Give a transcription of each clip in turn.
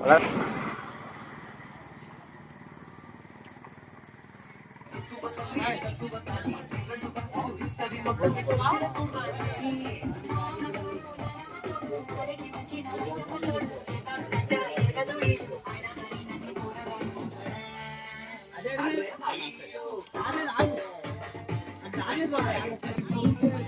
అదే అదే అదే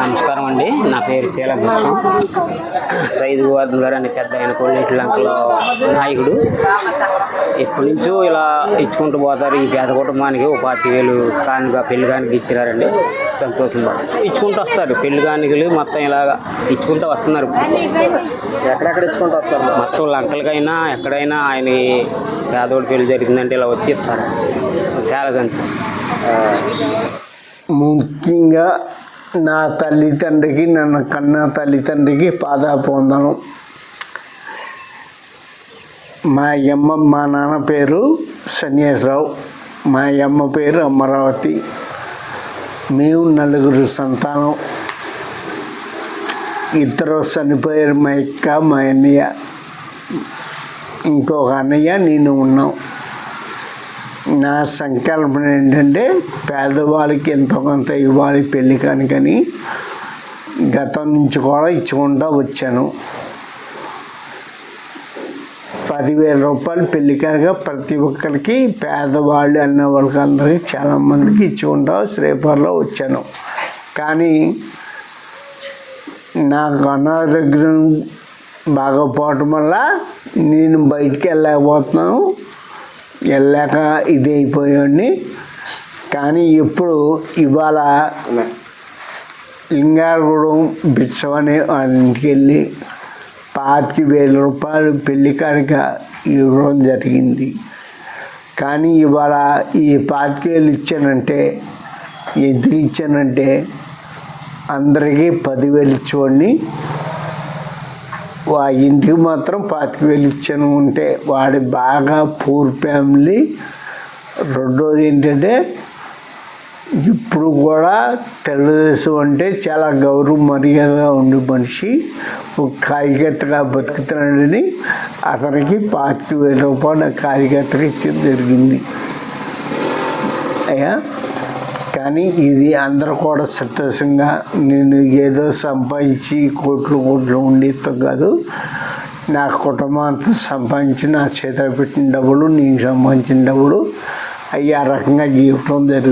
నమస్కారం అండి. నా పేరు శీల భిక్షం సైద్ గోవర్ధన్ గారు అని పెద్ద ఆయన కోళ్ళేటి లంకలో నాయకుడు. ఎప్పటి నుంచో ఇలా ఇచ్చుకుంటూ పోతారు. ఈ పేద కుటుంబానికి ఓ పాతి వేలు కానుక పెళ్ళి ఇచ్చినారండి. సంతోషం ఇచ్చుకుంటూ వస్తారు. పెళ్ళి కానికలు మొత్తం ఇలాగా ఇచ్చుకుంటూ వస్తున్నారు. ఎక్కడెక్కడ ఇచ్చుకుంటూ వస్తారు? మొత్తం లంకలకైనా ఎక్కడైనా ఆయన పేదోడి పెళ్ళి జరిగిందంటే ఇలా వచ్చి ఇస్తారు. చాలా సంతోషం. ముఖ్యంగా నా తల్లిదండ్రికి నన్ను కన్న తల్లిదండ్రికి పాదాపొందను మా అమ్మ మా నాన్న పేరు సన్యాసరావు. మా అమ్మ పేరు అమరావతి. మేము నలుగురు సంతానం. ఇద్దరు చనిపోయారు మా యొక్క మా అన్నయ్య. ఇంకొక అన్నయ్య నేను ఉన్నాం. నా సంకల్పం ఏంటంటే పేదవాళ్ళకి ఎంతో కొంత ఇవ్వాలి పెళ్ళి కానికని గతం నుంచి కూడా ఇచ్చుకుంటూ వచ్చాను. పదివేల రూపాయలు పెళ్ళి కనుక ప్రతి ఒక్కరికి పేదవాళ్ళు అన్న వాళ్ళకి అందరికీ చాలామందికి ఇచ్చుకుంటా శ్రీపర్లో వచ్చాను. కానీ నాకు అనారోగ్యం బాగోపోవటం వల్ల నేను బయటికి వెళ్ళలేకపోతున్నాను. వెళ్ళాక ఇది అయిపోయాడిని కానీ ఇప్పుడు ఇవాళ లింగారగూడెం బిచ్చం అనే ఇంటికి వెళ్ళి పాతిక వేల రూపాయలు పెళ్ళి కాడిక ఇవ్వడం జరిగింది. కానీ ఇవాళ ఈ పాతిక వేలు ఇచ్చానంటే ఎందుకు ఇచ్చానంటే అందరికీ పదివేలు ఇచ్చుకోండి ఆ ఇంటికి మాత్రం పాతిక వేలు ఇచ్చాను. ఉంటే వాడి బాగా పూర్ ఫ్యామిలీ. రెండోది ఏంటంటే ఇప్పుడు కూడా తెలుగుదేశం అంటే చాలా గౌరవ మర్యాదగా ఉండే మనిషి. ఒక కార్యకర్తగా బతుకుతున్నాడని అతనికి పాతిక వేల రూపాయలు కార్యకర్తగా ఇచ్చడం జరిగింది. అయ్యా? కానీ ఇది అందరూ కూడా సంతోషంగా నేను ఏదో సంపాదించి కోట్లు కోట్లు ఉండేతో కాదు. నా కుటుంబం అంతా సంపాదించి నా చేత పెట్టిన డబ్బులు నేను సంపాదించిన డబ్బులు అవి ఆ రకంగా జీవితం జరుగుతుంది.